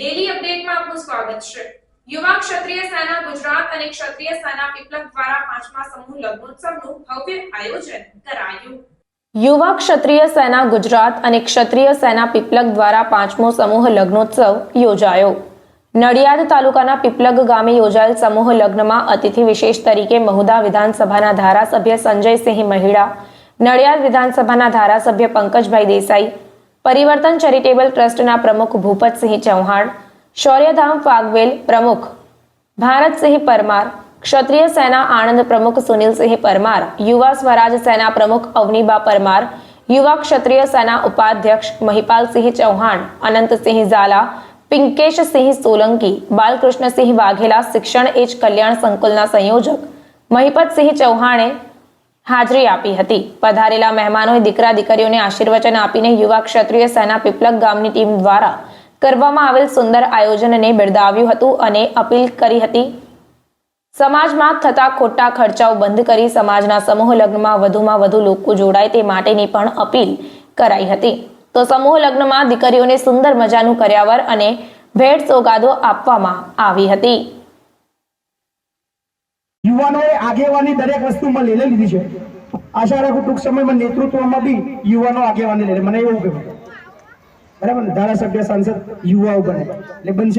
આપનું સ્વાગત છે. યુવા ક્ષત્રિય સેના ગુજરાત અને ક્ષત્રિય સેના પીપલક દ્વારા પાંચમા સમૂહ લગ્નોત્સવનું ભવ્ય આયોજન કરાયું. યુવા ક્ષત્રિય સેના ગુજરાત અને ક્ષત્રિય સેના પીપલક દ્વારા પાંચમો સમૂહ લગ્નોત્સવ યોજાયો. નડિયાદ તાલુકાના પીપલગ ગામે યોજાયેલ સમૂહ લગ્નમાં અતિથિ વિશેષ તરીકે મહુદા વિધાનસભાના ધારાસભ્ય સંજયસિંહ મહિડા, નડિયાદ વિધાનસભાના ધારાસભ્ય પંકજભાઈ દેસાઈ પરિવર્તન ચેરિટેબલ ટ્રસ્ટના પ્રમુખ ભૂપતસિંહ ચૌહાણ, શૌર્યધામ ફાગવેલ પ્રમુખ ભારતસિંહ પરમાર, ક્ષત્રિય સેના આણંદ પ્રમુખ સુનિલસિંહ પરમાર, યુવા સ્વરાજ સેના પ્રમુખ અવનીબા પરમાર, યુવા ક્ષત્રિય સેના ઉપાધ્યક્ષ મહિપાલસિંહ ચૌહાણ, અનંતસિંહ ઝાલા, પિંકેશસિંહ સોલંકી, બાલકૃષ્ણસિંહ વાઘેલા શિક્ષણ એજ કલ્યાણ સંકુલના સંયોજક મહિપતસિંહ ચૌહાણે હાજરી આપી હતી. પધારેલા મહેમાનોએ દીકરા દીકરીઓને આશીર્વચન આપીને યુવા ક્ષત્રિય સેના પીપલક ગામની ટીમ દ્વારા કરવામાં આવેલ સુંદર આયોજનને બિરદાવ્યું હતું અને અપીલ કરી હતી. સમાજમાં થતા ખોટા ખર્ચાઓ બંધ કરી સમાજના સમૂહ લગ્નમાં વધુમાં વધુ લોકો જોડાય તે માટેની પણ અપીલ કરાઈ હતી. તો સમૂહ લગ્નમાં દીકરીઓને સુંદર મજાનું કર્યાવર અને ભેટ સોગાદો આપવામાં આવી હતી. યુવાનોએ આગેવાની દરેક વસ્તુમાં લઈ લીધી છે. આશા રાખું ટૂંક સમયમાં નેતૃત્વમાં બી યુવાનો આગેવાની લે મને એવું કહેવાય બરાબર ને? ધારાસભ્ય, સાંસદ, યુવાઓ બને. એટલે બનશે